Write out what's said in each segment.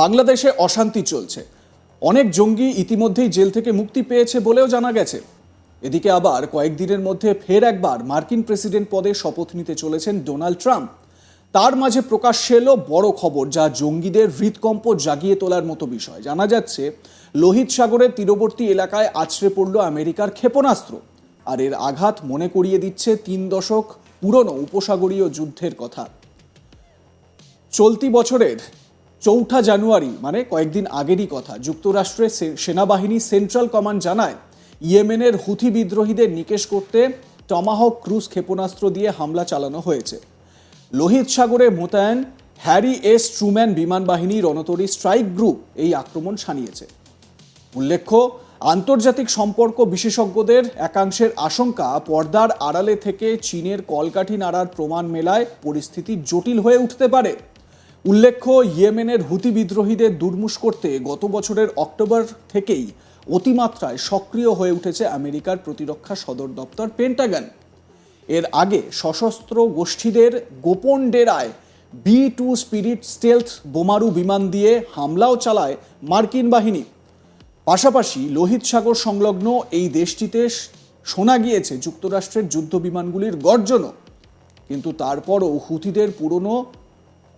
বাংলাদেশে অশান্তি চলছে। অনেক জঙ্গি ইতিমধ্যেই জেল থেকে মুক্তি পেয়েছে বলেও জানা গেছে। এদিকে আবার কয়েকদিনের মধ্যে ফের একবার মার্কিন প্রেসিডেন্ট পদে শপথ নিতে চলেছেন ডোনাল্ড ট্রাম্প। তার মাঝে প্রকাশ্যে এলো বড় খবর যা জঙ্গিদের হৃদকম্প জাগিয়ে তোলার মতো বিষয়। জানা যাচ্ছে, লোহিত সাগরের তীরবর্তী এলাকায় আছড়ে পড়ল আমেরিকার ক্ষেপণাস্ত্র। আর এর আঘাত মনে করিয়ে দিচ্ছে তিন দশক পুরনো উপসাগরীয় যুদ্ধের কথা। চলতি বছরের চৌঠা জানুয়ারি মানে কয়েকদিন আগেরই কথা যুক্তরাষ্ট্রের সেনাবাহিনী সেন্ট্রাল কমান্ড জানায়, ইয়েমেনের হুথি বিদ্রোহীদের নিকেশ করতে টমাহক ক্রুজ ক্ষেপণাস্ত্র দিয়ে হামলা চালানো হয়েছে। লোহিত সাগরে মোতায়েন হ্যারি এস ট্রুম্যান বিমান বাহিনী রণতরী স্ট্রাইক গ্রুপ এই আক্রমণ শানিয়েছে। উল্লেখ্য, আন্তর্জাতিক সম্পর্ক বিশেষজ্ঞদের একাংশের আশঙ্কা পর্দার আড়ালে থেকে চীনের কলকাঠি নাড়ার প্রমাণ মেলায় পরিস্থিতি জটিল হয়ে উঠতে পারে। উল্লেখ্য, ইয়েমেনের হুতি বিদ্রোহীদের দুর্মুষ করতে গত বছরের অক্টোবর থেকেই অতিমাত্রায় সক্রিয় হয়ে উঠেছে আমেরিকার প্রতিরক্ষা সদর দপ্তর পেন্টাগন। এর আগে সশস্ত্র গোষ্ঠীদের গোপন ডেরায় বি টু স্পিরিট স্টেলথ বোমারু বিমান দিয়ে হামলাও চালায় মার্কিন বাহিনী। পাশাপাশি লোহিত সাগর সংলগ্ন এই দেশটিতে শোনা গিয়েছে যুক্তরাষ্ট্রের যুদ্ধ বিমানগুলির গর্জনও। কিন্তু তারপরও হুতিদের পুরনো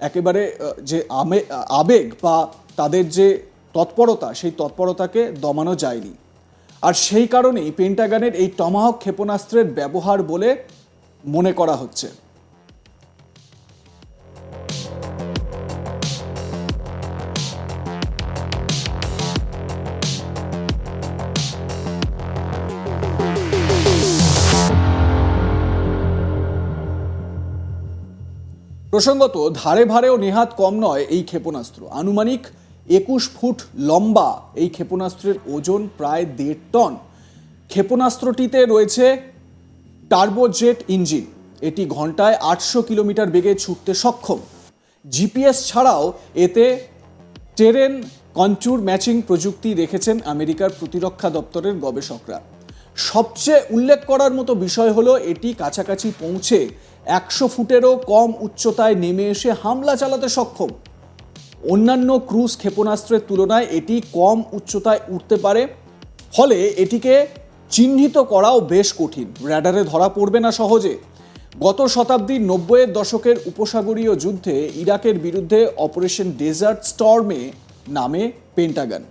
একেবারে যে আবেগ বা তাদের যে তৎপরতা, সেই তৎপরতাকে দমানো যায়নি। আর সেই কারণেই পেন্টাগানের এই টমাহক ক্ষেপণাস্ত্রের ব্যবহার বলে মনে করা হচ্ছে। প্রসঙ্গত, ধারে ভারেও নেহাত কম নয় এই ক্ষেপণাস্ত্র। আনুমানিক একুশ ফুট লম্বা এই ক্ষেপণাস্ত্রের ওজন প্রায় দেড় টন। ক্ষেপণাস্ত্রটিতে রয়েছে টার্বোজেট ইঞ্জিন। এটি ঘন্টায় আটশো কিলোমিটার বেগে ছুটতে সক্ষম। জিপিএস ছাড়াও এতে টেরেন কন্ট্যুর ম্যাচিং প্রযুক্তি রেখেছেন আমেরিকার প্রতিরক্ষা দপ্তরের গবেষকরা। সবচেয়ে উল্লেখ করার মতো বিষয় হলো, এটি কাছাকাছি পৌঁছে একশো ফুটেরও কম উচ্চতায় নেমে এসে হামলা চালাতে সক্ষম। অন্যান্য ক্রুজ ক্ষেপণাস্ত্রের তুলনায় এটি কম উচ্চতায় উঠতে পারে, ফলে এটিকে চিহ্নিত করাও বেশ কঠিন। র্যাডারে ধরা পড়বে না সহজে। গত শতাব্দীর নব্বইয়ের দশকের উপসাগরীয় যুদ্ধে ইরাকের বিরুদ্ধে অপারেশন ডেজার্ট স্টর্মে নামে পেন্টাগন।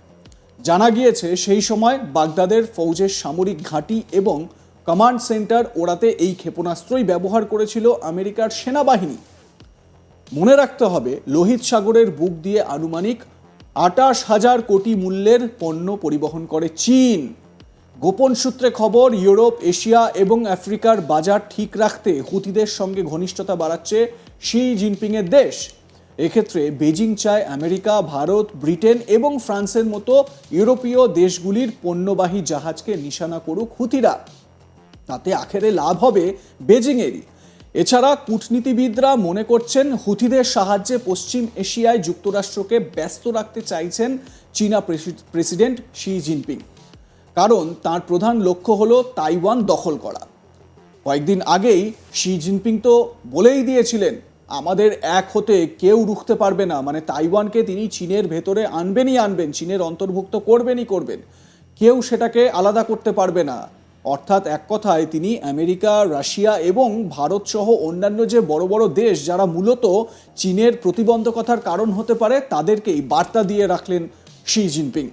জানা গিয়েছে, সেই সময় বাগদাদের ফৌজের সামরিক ঘাঁটি এবং কমান্ড সেন্টার ওড়াতে এই ক্ষেপণাস্ত্রই ব্যবহার করেছিল আমেরিকার সেনাবাহিনী। মনে রাখতে হবে, লোহিত সাগরের বুক দিয়ে আনুমানিক আটাশ হাজার কোটি মূল্যের পণ্য পরিবহন করে চীন। গোপন সূত্রে খবর, ইউরোপ, এশিয়া এবং আফ্রিকার বাজার ঠিক রাখতে হুতিদের সঙ্গে ঘনিষ্ঠতা বাড়াচ্ছে শি জিনপিংয়ের দেশ। এক্ষেত্রে বেজিং চায় আমেরিকা, ভারত, ব্রিটেন এবং ফ্রান্সের মতো ইউরোপীয় দেশগুলির পণ্যবাহী জাহাজকে নিশানা করুক হুতিরা। তাতে আখেরে লাভ হবে বেজিংয়েরই। এছাড়া কূটনীতিবিদরা মনে করছেন হুথিদের সাহায্যে পশ্চিম এশিয়ায় যুক্তরাষ্ট্রকে ব্যস্ত রাখতে চাইছেন চীনা প্রেসিডেন্ট শি জিনপিং। কারণ তার প্রধান লক্ষ্য হলো তাইওয়ান দখল করা। কয়েকদিন আগেই শি জিনপিং তো বলেই দিয়েছিলেন, আমাদের এক হতে কেউ রুখতে পারবে না। মানে তাইওয়ানকে তিনি চীনের ভেতরে আনবেনই আনবেন, চীনের অন্তর্ভুক্ত করবেনই করবেন। কেউ সেটাকে আলাদা করতে পারবে না। অর্থাৎ এক কথায় তিনি আমেরিকা, রাশিয়া এবং ভারত সহ অন্যান্য যে বড় বড় দেশ যারা মূলত চীনের প্রতিবন্ধকতার কারণ হতে পারে তাদেরকেই বার্তা দিয়ে রাখলেন শি জিনপিং।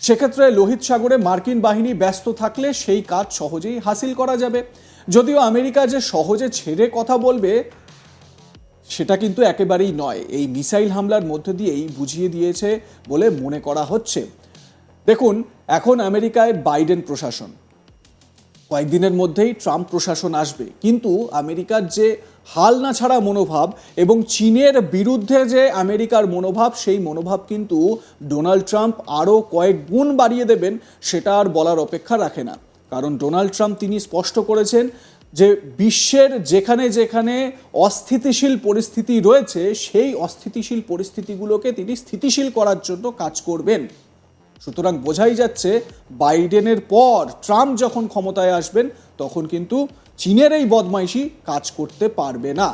সেক্ষেত্রে লোহিত সাগরে মার্কিন বাহিনী ব্যস্ত থাকলে সেই কাজ সহজেই হাসিল করা যাবে। যদিও আমেরিকা যে সহজে ছেড়ে কথা বলবে, সেটা কিন্তু একেবারেই নয়। এই মিসাইল হামলার মধ্য দিয়েই বুঝিয়ে দিয়েছে বলে মনে করা হচ্ছে। দেখুন, এখন আমেরিকায় বাইডেন প্রশাসন। কয়েকদিনের মধ্যেই ট্রাম্প প্রশাসন আসবে। কিন্তু আমেরিকার যে হাল না ছাড়া মনোভাব এবং চীনের বিরুদ্ধে যে আমেরিকার মনোভাব, সেই মনোভাব কিন্তু ডোনাল্ড ট্রাম্প আরও কয়েক গুণ বাড়িয়ে দেবেন সেটা আর বলার অপেক্ষা রাখে না। কারণ ডোনাল্ড ট্রাম্প তিনি স্পষ্ট করেছেন যে বিশ্বের যেখানে যেখানে অস্থিতিশীল পরিস্থিতি রয়েছে, সেই অস্থিতিশীল পরিস্থিতিগুলোকে তিনি স্থিতিশীল করার জন্য কাজ করবেন। সুতরাং বোঝাই যাচ্ছে, বাইডেনের পর ট্রাম্প যখন ক্ষমতায় আসবেন, তখন কিন্তু চীনের এই বদমাইশি কাজ করতে পারবে না।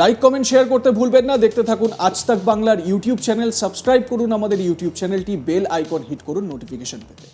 লাইক কমেন্ট শেয়ার করতে ভুলবেন না। দেখতে থাকুন আজ তাক বাংলার ইউটিউব চ্যানেল সাবস্ক্রাইব করুন আমাদের ইউটিউব চ্যানেলটি বেল আইকন হিট করুন নোটিফিকেশন পেতে।